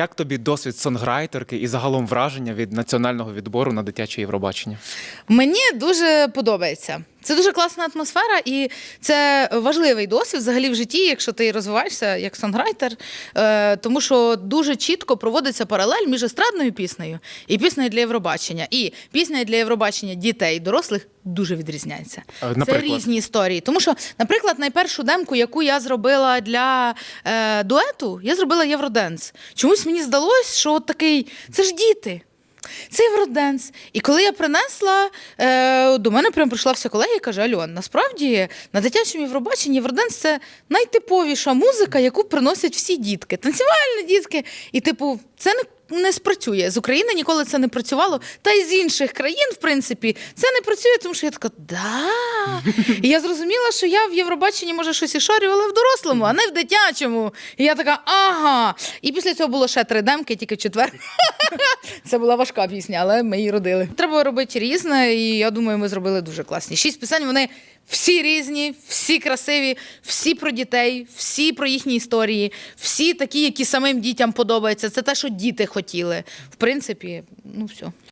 Як тобі досвід сонграйтерки і загалом враження від національного відбору на дитяче Євробачення? Мені дуже подобається. Це дуже класна атмосфера, і це важливий досвід взагалі в житті, якщо ти розвиваєшся як сонграйтер, е, тому що дуже чітко проводиться паралель між естрадною піснею і піснею для Євробачення. І пісня для Євробачення дітей дорослих дуже відрізняється. Це наприклад? різні історії. Тому що, наприклад, найпершу демку, яку я зробила для е, дуету, я зробила Євроденс. Чомусь мені здалось, що от такий це ж діти. Це Євроденс. І коли я принесла, е, до мене прям прийшла вся колега і каже: Альон, насправді на дитячому Євробаченні Євроденс це найтиповіша музика, яку приносять всі дітки. Танцювальні дітки. І, типу, це не. Не спрацює з України ніколи це не працювало. Та й з інших країн, в принципі, це не працює, тому що я така, да. І я зрозуміла, що я в Євробаченні може щось і шарю, але в дорослому, а не в дитячому. І я така, ага. І після цього було ще три демки, тільки четвер. Це була важка пісня, але ми її родили. Треба робити різне, і я думаю, ми зробили дуже класні. Шість пісень, вони всі різні, всі красиві, всі про дітей, всі про їхні історії, всі такі, які самим дітям подобаються. Це те, що діти хотіли. В принципі, ну все.